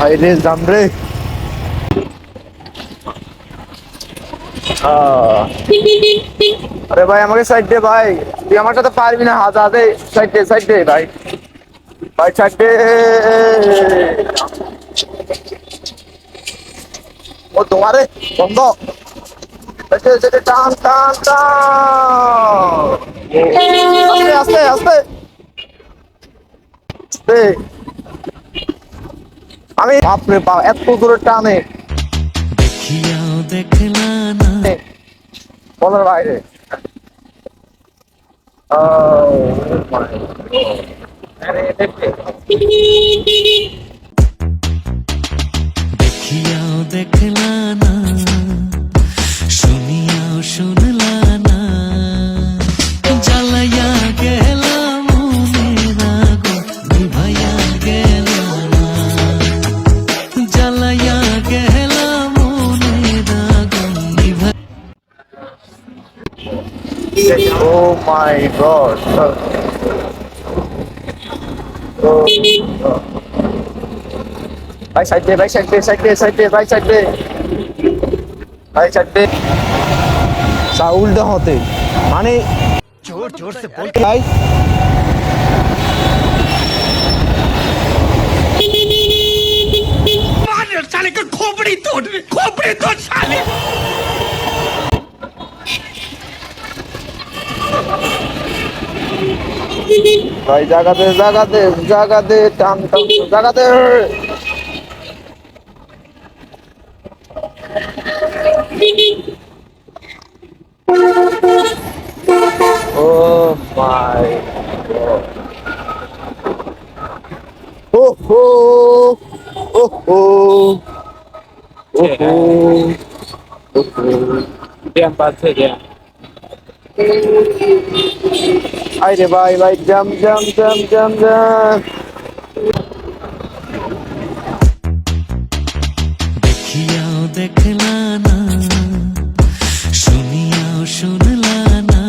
ভাই, রে জাম রে। আরে ভাই, আমাকে সাইড দে ভাই। তুই আমার সাথে পারবি না হাত হাতে সাইড দে সাইড দে ভাই। ভাই সাইড দে। ও, তোমারে বন্ধ। টান টান টান। আস্তে আস্তে। আস্তে। আমি বাপরে বাপ এত দূরে টানে। বলার বাইরে। Oh Oh my God. Oh. side right দে ভাই side দে সাইড দে সাইড দে ভাই সাইড দে ভাই সাইড দে সা উল্টা হতে মানে জোর জোর সে বল ভাই ভাই, জাগাতে জাগাতে জাগাতে, টান টান, জাগাতে। ও মাই ওহো ওহো ওহো ওহো ওহো ওহো ওহো ওহো ওহো ওহো ওহো ওহো আরে ভাই ভাই জাম জাম জাম জাম জাম। দেখিয়াও দেখলা না শুনিয়াও শুনলা না।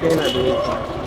Cái 了